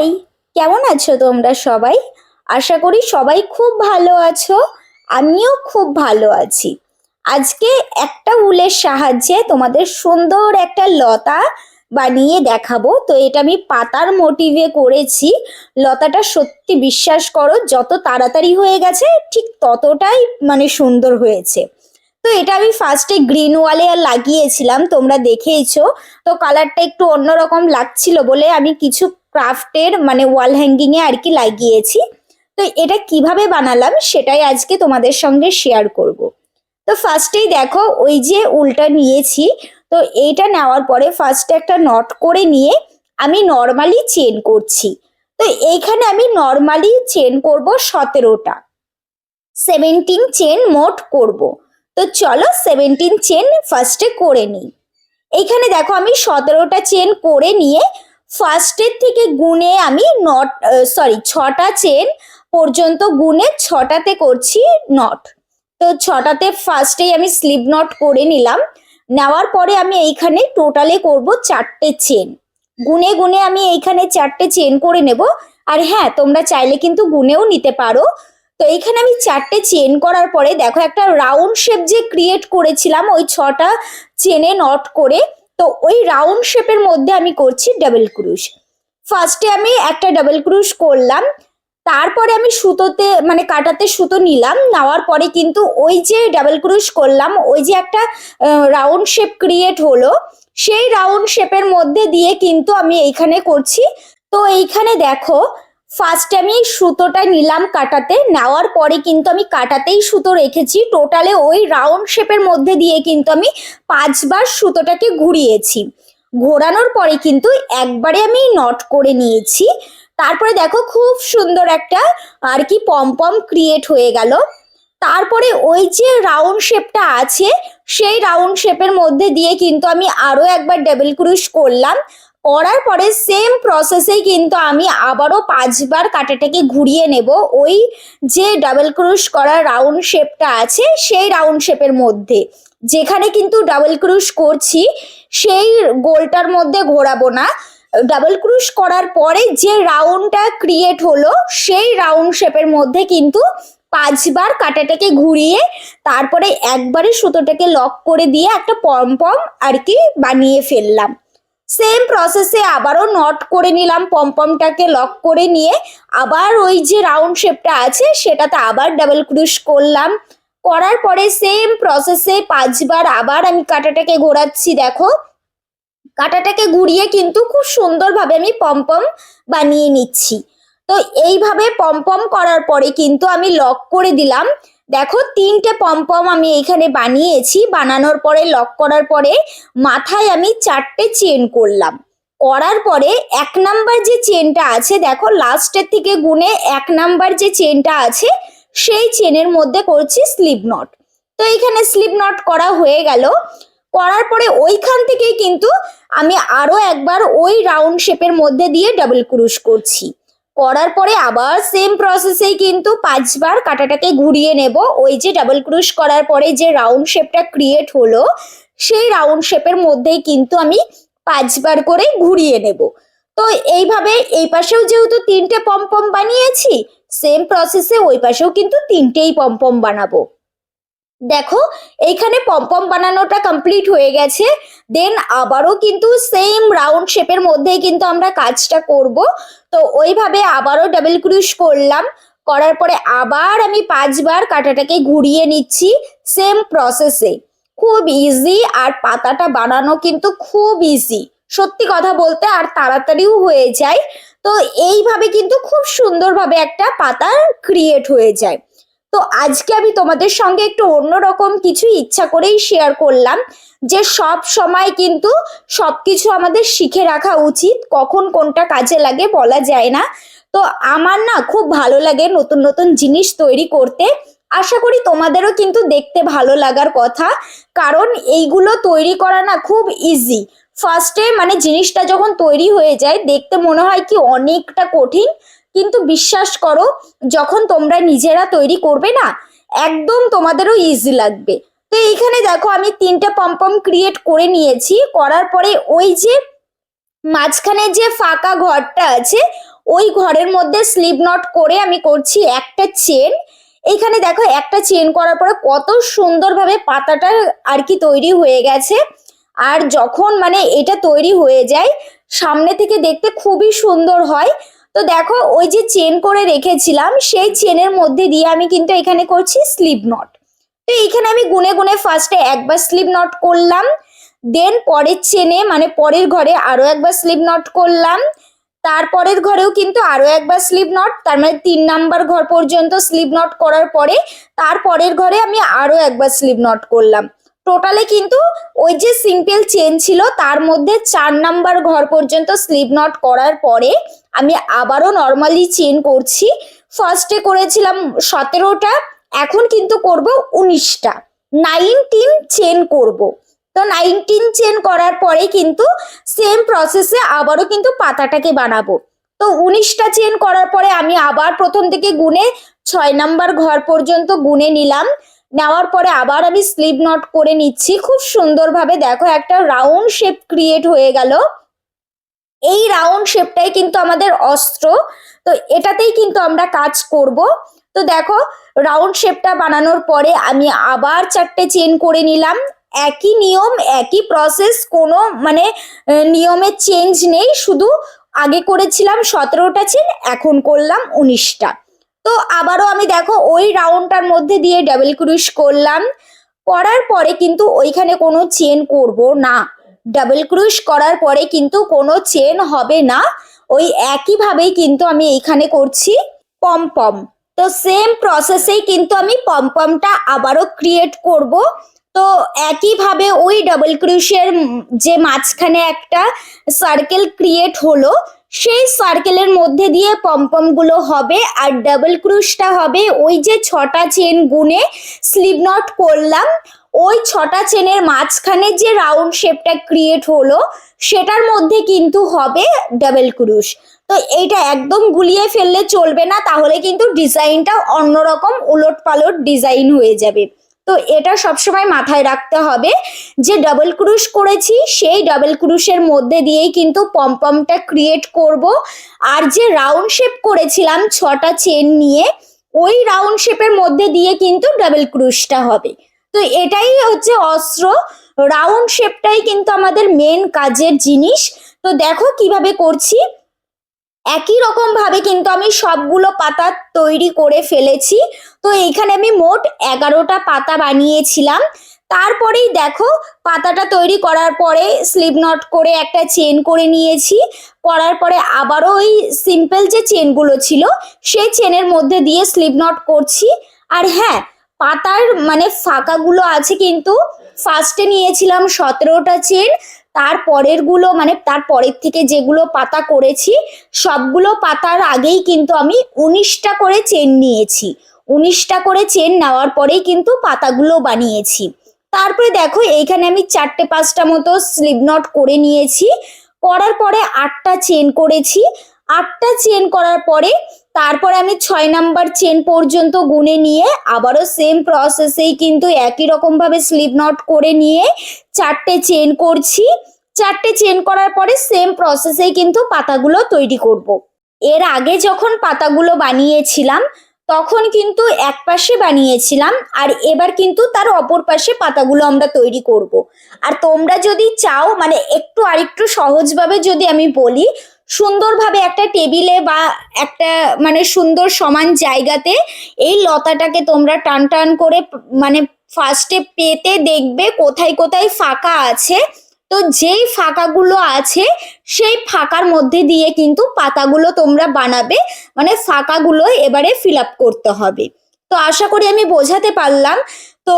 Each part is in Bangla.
হাই, কেমন আছো তোমরা সবাই? আশা করি সবাই খুব ভালো আছো, আমিও খুব ভালো আছি। আজকে একটা উলের সাহায্যে তোমাদের সুন্দর একটা লতা বানিয়ে দেখাবো। তো এটা আমি পাতার মোটিভে করেছি। লতাটা সত্যি বিশ্বাস করো, যত তাড়াতাড়ি হয়ে গেছে, ঠিক ততটাই মানে সুন্দর হয়েছে। তো এটা আমি ফার্স্টে গ্রিন ওয়ালে লাগিয়েছিলাম, তোমরা দেখেইছো। তো কালারটা একটু অন্যরকম লাগছিল বলে আমি কিছু ক্রাফটের মানে ওয়াল হ্যাঙ্গিং এ আর কি লাগিয়েছি। তো এটা কীভাবে বানালাম সেটাই আজকে তোমাদের সঙ্গে শেয়ার করব। তো ফার্স্টেই দেখো, ওই যে উলটা নিয়েছি, তো এইটা নেওয়ার পরে ফার্স্টে একটা নট করে নিয়ে আমি নর্মালি চেন করছি। তো এইখানে আমি নর্মালি চেন করব সতেরোটা। সেভেন্টিন চেন মোট করব। তো চলো সেভেন্টিন চেন ফার্স্টে করে নিই। এইখানে দেখো আমি সতেরোটা চেন করে নিয়ে ফার্স্টের থেকে গুনে আমি নট সরি ছটা চেন পর্যন্ত গুনে ছটাতে করছি নট। তো ছটাতে ফার্স্টেই আমি স্লিপ নট করে নিলাম। নেওয়ার পরে আমি এইখানে টোটালে করব চারটে চেন। গুনে গুনে আমি এইখানে চারটে চেন করে নেব। আর হ্যাঁ তোমরা চাইলে কিন্তু গুনেও নিতে পারো। তো এইখানে আমি চারটে চেন করার পরে দেখো একটা রাউন্ড শেপ যে ক্রিয়েট করেছিলাম, ওই ছটা চেনে নট করে তো ওই রাউন্ড শেপের মধ্যে আমি করছি ডাবল ক্রুশ ফার্স্টে আমি একটা ডাবল ক্রুশ করলাম, তারপরে আমি সুতোতে মানে কাটাতে সুতো নিলাম, নেওয়ার পরে কিন্তু ওই যে ডাবল ক্রুশ করলাম, ওই যে একটা রাউন্ড শেপ ক্রিয়েট হলো, সেই রাউন্ড শেপের মধ্যে দিয়ে কিন্তু আমি এইখানে করছি। তো এইখানে দেখো ফার্স্টে আমি সুতোটা নিলাম কাটাতে, নেওয়ার পরে কিন্তু আমি কাটাতেই সুতো রেখেছি। টোটালে ওই রাউন্ড শেপের মধ্যে দিয়ে কিন্তু আমি পাঁচবার সুতোটাকে ঘুরিয়েছি। ঘোরানোর পরে কিন্তু একবারে আমি নট করে নিয়েছি। তারপরে দেখো খুব সুন্দর একটা আর কি পম্পম ক্রিয়েট হয়ে গেল। তারপরে ওই যে রাউন্ড শেপটা আছে, সেই রাউন্ড শেপের মধ্যে দিয়ে কিন্তু আমি আরও একবার ডাবল ক্রুশ করলাম। করার পরে সেম প্রসেসেই কিন্তু আমি আবারও পাঁচবার কাঁটাটাকে ঘুরিয়ে নেব। ওই যে ডাবল ক্রুশ করা রাউন্ড শেপটা আছে, সেই রাউন্ড শেপের মধ্যে। যেখানে কিন্তু ডাবল ক্রুশ করছি, সেই গোলটার মধ্যে ঘোরাবো না। ডাবল ক্রুশ করার পরে যে রাউন্ডটা ক্রিয়েট হলো, সেই রাউন্ড শেপের মধ্যে কিন্তু পাঁচবার কাঁটাটাকে ঘুরিয়ে, তারপরে একবারে সুতোটাকে লক করে দিয়ে একটা পম্পম আর কি বানিয়ে ফেললাম। সেম প্রসেসে আবারও নট করে নিলাম পম্পমটাকে লক করে নিয়ে। আবার ওই যে রাউন্ড শেপটা আছে, সেটাতে আবার ডাবল ক্রুশ করলাম। করার পরে সেম প্রসেসে পাঁচবার আবার আমি কাঁটাটাকে ঘোরাচ্ছি, দেখো। কাঁটাটাকে ঘুরিয়ে কিন্তু খুব সুন্দরভাবে আমি পম্পম বানিয়ে নিচ্ছি। তো এইভাবে পম্পম করার পরে কিন্তু আমি লক করে দিলাম। দেখো, তিনটে পম্পম আমি এখানে বানিয়েছি। বানানোর পরে লক করার পরে মাথায় আমি চারটে চেন করলাম। করার পরে এক নাম্বার যে চেনটা আছে, দেখো লাস্টের থেকে গুনে এক নাম্বার যে চেনটা আছে, সেই চেনের মধ্যে করছি স্লিপ নট তো এইখানে স্লিপ নট করা হয়ে গেল। করার পরে ওইখান থেকেই কিন্তু আমি আরও একবার ওই রাউন্ড শেপের মধ্যে দিয়ে ডাবল ক্রুশ করছি। করার পরে আবার সেম প্রসেসেই কিন্তু পাঁচবার কাটাটাকে ঘুরিয়ে নেব। ওই যে ডাবল ক্রুশ করার পরে যে রাউন্ড শেপটা ক্রিয়েট হলো, সেই রাউন্ড শেপের মধ্যেই কিন্তু আমি পাঁচবার করে ঘুরিয়ে নেব। তো এইভাবে এই পাশেও যেহেতু তিনটে পম্পম বানিয়েছি সেম প্রসেসে ওই পাশেও কিন্তু তিনটেই পম্পম বানাবো। দেখো, এইখানে পম্পম বানানোটা কমপ্লিট হয়ে গেছে। দেন আবারও কিন্তু সেম রাউন্ড শেপের মধ্যেই কিন্তু আমরা কাজটা করব। তো ওইভাবে আবারও ডাবল ক্রুশ করলাম। করার পরে আবার আমি পাঁচবার কাঁটাটাকে ঘুরিয়ে নিচ্ছি সেম প্রসেসে খুব ইজি আর পাতাটা বানানো কিন্তু খুব ইজি সত্যি কথা বলতে আর তাড়াতাড়িও হয়ে যায়। তো এইভাবে কিন্তু খুব সুন্দরভাবে একটা পাতা ক্রিয়েট হয়ে যায়। তো আজকে আমি তোমাদের সঙ্গে একটু অন্যরকম কিছু ইচ্ছা করেই শেয়ার করলাম, যে সব সময় কিন্তু সব কিছু আমাদের শিখে রাখা উচিত, কখন কোনটা কাজে লাগে বলা যায় না। তো আমার না খুব ভালো লাগে নতুন নতুন জিনিস তৈরি করতে, আশা করি তোমাদেরও কিন্তু দেখতে ভালো লাগার কথা, কারণ এইগুলো তৈরি করা না খুব ইজি ফার্স্টে মানে জিনিসটা যখন তৈরি হয়ে যায়, দেখতে মনে হয় কি অনেকটা কঠিন কিন্তু বিশ্বাস করো, যখন তোমরা নিজেরা তৈরি করবে না, একদম তোমাদেরও ইজি লাগবে। তো এইখানে দেখো আমি তিনটে পম্পম ক্রিয়েট করে নিয়েছি, করার পরে ওই যে মাঝখানে যে ফাঁকা ঘরটা আছে, ওই ঘরের মধ্যে স্লিপ নট করে আমি করছি একটা চেন এইখানে দেখো একটা চেন করার পরে কত সুন্দরভাবে পাতাটা আর কি তৈরি হয়ে গেছে। আর যখন মানে এটা তৈরি হয়ে যায়, সামনে থেকে দেখতে খুবই সুন্দর হয়। তো দেখো, ওই যে চেন করে রেখেছিলাম, সেই চেনের মধ্যে দিয়ে আমি কিন্তু এখানে করছি স্লিপ নট তো এইখানে আমি গুনে গুনে ফার্স্টে একবার স্লিপ নট করলাম দেন পরের চেনে মানে পরের ঘরে আরও একবার স্লিপ নট করলাম তারপরের ঘরেও কিন্তু আরও একবার স্লিপ নট তার মানে তিন নাম্বার ঘর পর্যন্ত স্লিপ নট করার পরে তারপরের ঘরে আমি আরও একবার স্লিপ নট করলাম। টোটালে কিন্তু ওই যে সিম্পল চেন ছিল, তার মধ্যে চার নাম্বার ঘর পর্যন্ত স্লিপ নট করার পরে আমি আবারও নর্মালি চেন করছি। ফার্স্টে করেছিলাম সতেরোটা, এখন কিন্তু করব উনিশটা। নাইনটিন চেন করব। তো নাইনটিন চেন করার পরে কিন্তু সেম প্রসেসে আবারও কিন্তু পাতাটাকে বানাবো। তো উনিশটা চেন করার পরে আমি আবার প্রথম থেকে গুনে ছয় নাম্বার ঘর পর্যন্ত গুনে নিলাম। নেওয়ার পরে আবার আমি স্লিপ নট করে নিচ্ছি। খুব সুন্দরভাবে দেখো একটা রাউন্ড শেপ ক্রিয়েট হয়ে গেল। এই রাউন্ড শেপটাই কিন্তু আমাদের অস্ত্র। তো এটাতেই কিন্তু আমরা কাজ করব। তো দেখো রাউন্ড শেপটা বানানোর পরে আমি আবার চারটে চেন করে নিলাম। একই নিয়ম একই প্রসেস কোনো মানে আহ, নিয়মের চেঞ্জ নেই। শুধু আগে করেছিলাম সতেরোটা চেন এখন করলাম উনিশটা। তো আবারও আমি দেখো ওই রাউন্ডটার মধ্যে দিয়ে ডাবল ক্রুশ করলাম। করার পরে কিন্তু ওইখানে কোনো চেন করব না। ডাবল ক্রুশ করার পরে কিন্তু কোনো চেন হবে না। ওই একইভাবেই কিন্তু আমি এইখানে করছি পম পম তো সেম প্রসেসেই কিন্তু আমি পম পমটা আবারও ক্রিয়েট করব। তো একইভাবে ওই ডাবল ক্রুশের যে মাঝখানে একটা সার্কেল ক্রিয়েট হলো, সেই সার্কেলের মধ্যে দিয়ে পমপমগুলো হবে আর ডাবল ক্রুশটা হবে ওই যে ছটা চেন গুনে স্লিপ নট করলাম। ওই ছটা চেনের মাঝখানে যে রাউন্ড শেপটা ক্রিয়েট হলো, সেটার মধ্যে কিন্তু হবে ডাবল ক্রুশ। তো এইটা একদম গুলিয়ে ফেললে চলবে না, তাহলে কিন্তু ডিজাইনটা অন্যরকম উলট পালট ডিজাইন হয়ে যাবে। তো এটা সবসময় মাথায় রাখতে হবে যে ডাবল ক্রুশ করেছি, সেই ডাবল ক্রুশের মধ্যে দিয়েই কিন্তু পমপমটা ক্রিয়েট করব। আর যে রাউন্ড শেপ করেছিলাম ছটা চেন নিয়ে, ওই রাউন্ড শেপের মধ্যে দিয়ে কিন্তু ডাবল ক্রুশটা হবে। তো এটাই হচ্ছে অস্ত্র। রাউন্ড শেপটাই কিন্তু আমাদের মেন কাজের জিনিস। তো দেখো কীভাবে করছি। একই রকম ভাবে কিন্তু আমি সবগুলো পাতা তৈরি করে ফেলেছি। তো এইখানে আমি মোট এগারোটা পাতা বানিয়েছিলাম। তারপরেই দেখো পাতাটা তৈরি করার পরে স্লিপ নট করে একটা চেন করে নিয়েছি। করার পরে আবারও ওই সিম্পল যে চেনগুলো ছিল, সেই চেনের মধ্যে দিয়ে স্লিপ নট করছি। আর হ্যাঁ পাতার মানে ফাঁকাগুলো আছে কিন্তু ফার্স্টে নিয়েছিলাম সতেরোটা চেন, তার পরেরগুলো মানে তার পরের থেকে যেগুলো পাতা করেছি, সবগুলো পাতার আগেই কিন্তু আমি উনিশটা করে চেন নিয়েছি। উনিশটা করে চেন নেওয়ার পরেই কিন্তু পাতাগুলো বানিয়েছি। তারপরে দেখো এইখানে আমি চারটে পাঁচটা মতো স্লিপ নট করে নিয়েছি। করার পরে আটটা চেন করেছি। আটটা চেন করার পরে তারপরে আমি ছয় নাম্বার চেন পর্যন্ত গুনে নিয়ে আবারও সেম প্রসেসেই কিন্তু একই রকম ভাবে স্লিপ নট করে নিয়ে চারটে চেন করছি চারটে চেন করার পরে সেম প্রসেসেই কিন্তু পাতাগুলো তৈরি করব। এর আগে যখন পাতাগুলো বানিয়েছিলাম, তখন কিন্তু এক পাশে বানিয়েছিলাম আর এবার কিন্তু তার অপর পাশে পাতাগুলো আমরা তৈরি করব। আর তোমরা যদি চাও মানে একটু আরেকটু সহজভাবে যদি আমি বলি সুন্দরভাবে একটা টেবিলে বা একটা মানে সুন্দর সমান জায়গাতে এই লতাটাকে তোমরা টান টান করে মানে ফার্স্টে পেতে দেখবে কোথায় কোথায় ফাঁকা আছে। তো যেই ফাঁকাগুলো আছে, সেই ফাঁকার মধ্যে দিয়ে কিন্তু পাতাগুলো তোমরা বানাবে। মানে ফাঁকাগুলো এবারে ফিল আপ করতে হবে। তো আশা করি আমি বোঝাতে পারলাম। তো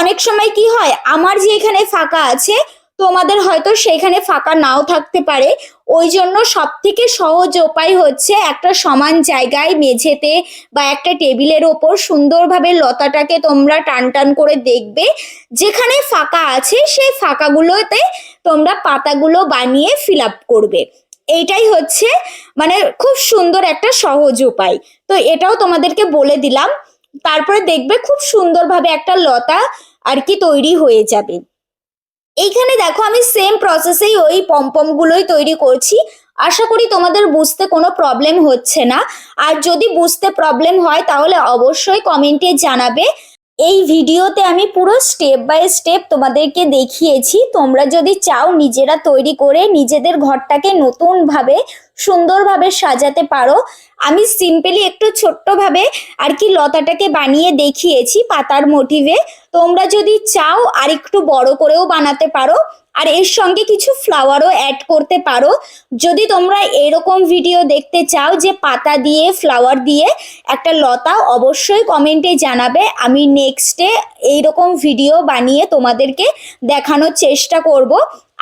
অনেক সময় কি হয়, আমার যে এখানে ফাঁকা আছে তোমাদের হয়তো সেখানে ফাঁকা নাও থাকতে পারে। ওই জন্য সব থেকে সহজ উপায় হচ্ছে একটা সমান জায়গায় মেঝেতে বা একটা টেবিলের ওপর সুন্দরভাবে লতাটাকে তোমরা টান টান করে দেখবে। যেখানে ফাঁকা আছে সেই ফাঁকাগুলোতে তোমরা পাতাগুলো বানিয়ে ফিল আপ করবে। এইটাই হচ্ছে মানে খুব সুন্দর একটা সহজ উপায়। তো এটাও তোমাদেরকে বলে দিলাম। তারপরে দেখবে খুব সুন্দরভাবে একটা লতা আর কি তৈরি হয়ে যাবে। এইখানে দেখো আমি সেম প্রসেসেই ওই পম্পম গুলোই তৈরি করছি। আশা করি তোমাদের বুঝতে কোনো প্রবলেম হচ্ছে না। আর যদি বুঝতে প্রবলেম হয় তাহলে অবশ্যই কমেন্টে জানাবে। এই ভিডিওতে আমি পুরো স্টেপ বাই স্টেপ তোমাদেরকে দেখিয়েছি। তোমরা যদি চাও নিজেরা তৈরি করে নিজেদের ঘরটাকে নতুনভাবে, সুন্দরভাবে সাজাতে পারো। আমি সিম্পলি একটু ছোট্টভাবে আর কি লতাটাকে বানিয়ে দেখিয়েছি পাতার মোটিভে তোমরা যদি চাও আর একটু বড় করেও বানাতে পারো। আর এর সঙ্গে কিছু ফ্লাওয়ারও অ্যাড করতে পারো। যদি তোমরা এরকম ভিডিও দেখতে চাও যে পাতা দিয়ে ফ্লাওয়ার দিয়ে একটা লতা, অবশ্যই কমেন্টে জানাবে। আমি নেক্সটে এইরকম ভিডিও বানিয়ে তোমাদেরকে দেখানোর চেষ্টা করব।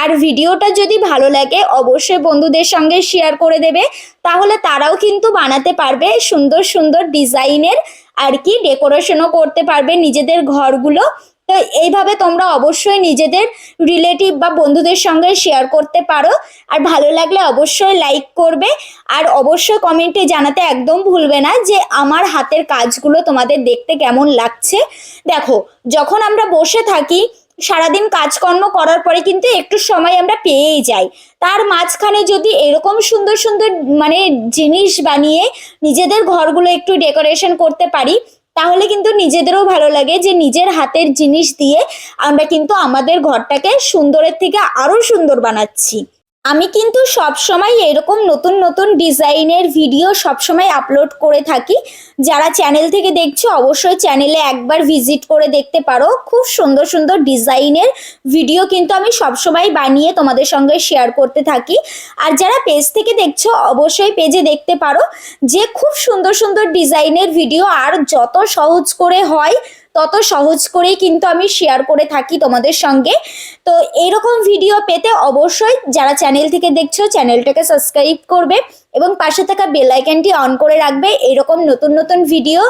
আর ভিডিওটা যদি ভালো লাগে, অবশ্যই বন্ধুদের সঙ্গে শেয়ার করে দেবে। তাহলে তারাও কিন্তু বানাতে পারবে সুন্দর সুন্দর ডিজাইনের আর কি ডেকোরেশনও করতে পারবে নিজেদের ঘরগুলো। তো এইভাবে তোমরা অবশ্যই নিজেদের রিলেটিভ বা বন্ধুদের সঙ্গে শেয়ার করতে পারো। আর ভালো লাগলে অবশ্যই লাইক করবে। আর অবশ্যই কমেন্টে জানাতে একদম ভুলবে না যে আমার হাতের কাজগুলো তোমাদের দেখতে কেমন লাগছে। দেখো, যখন আমরা বসে থাকি, সারাদিন কাজকর্ম করার পরে কিন্তু একটু সময় আমরা পেয়েই যাই। তার মাঝখানে যদি এরকম সুন্দর সুন্দর মানে জিনিস বানিয়ে নিজেদের ঘরগুলো একটু ডেকোরেশন করতে পারি তাহলে কিন্তু নিজেদেরও ভালো লাগে যে নিজের হাতের জিনিস দিয়ে আমরা কিন্তু আমাদের ঘরটাকে সুন্দরের থেকে আরও সুন্দর বানাচ্ছি। আমি কিন্তু সব সময় এরকম নতুন নতুন ডিজাইনের ভিডিও সব সময় আপলোড করে থাকি। যারা চ্যানেল থেকে দেখছ, অবশ্যই চ্যানেলে একবার ভিজিট করে দেখতে পারো। খুব সুন্দর সুন্দর ডিজাইনের ভিডিও কিন্তু আমি সব সময় বানিয়ে তোমাদের সঙ্গে শেয়ার করতে থাকি। আর যারা পেজ থেকে দেখছ, অবশ্যই পেজে দেখতে পারো যে খুব সুন্দর সুন্দর ডিজাইনের ভিডিও আর যত সহজ করে হয় তত সহজ করেই কিন্তু আমি শেয়ার করে থাকি তোমাদের সঙ্গে। তো এইরকম ভিডিও পেতে অবশ্যই যারা চ্যানেল থেকে দেখছ চ্যানেলটাকে সাবস্ক্রাইব করবে এবং পাশে থাকা বেল অন করে রাখবে। এরকম নতুন নতুন ভিডিও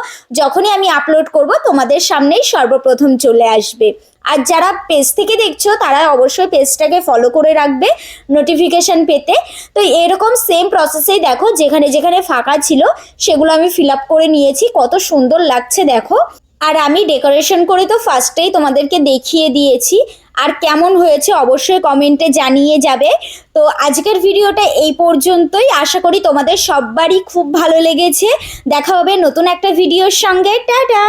যখনই আমি আপলোড করব, তোমাদের সামনেই সর্বপ্রথম চলে আসবে। আর যারা পেজ থেকে দেখছ, তারা অবশ্যই পেজটাকে ফলো করে রাখবে নোটিফিকেশন পেতে। তো এরকম সেম প্রসেসেই দেখো, যেখানে যেখানে ফাঁকা ছিল, সেগুলো আমি ফিল করে নিয়েছি। কত সুন্দর লাগছে, দেখো। আর আমি ডেকোরেশন করে তো ফার্স্টেই তোমাদেরকে দেখিয়ে দিয়েছি। আর কেমন হয়েছে অবশ্যই কমেন্টে জানিয়ে যাবে। তো আজকের ভিডিওটা এই পর্যন্তই। আশা করি তোমাদের সববারই খুব ভালো লেগেছে। দেখা হবে নতুন একটা ভিডিওর সঙ্গে। টাটা!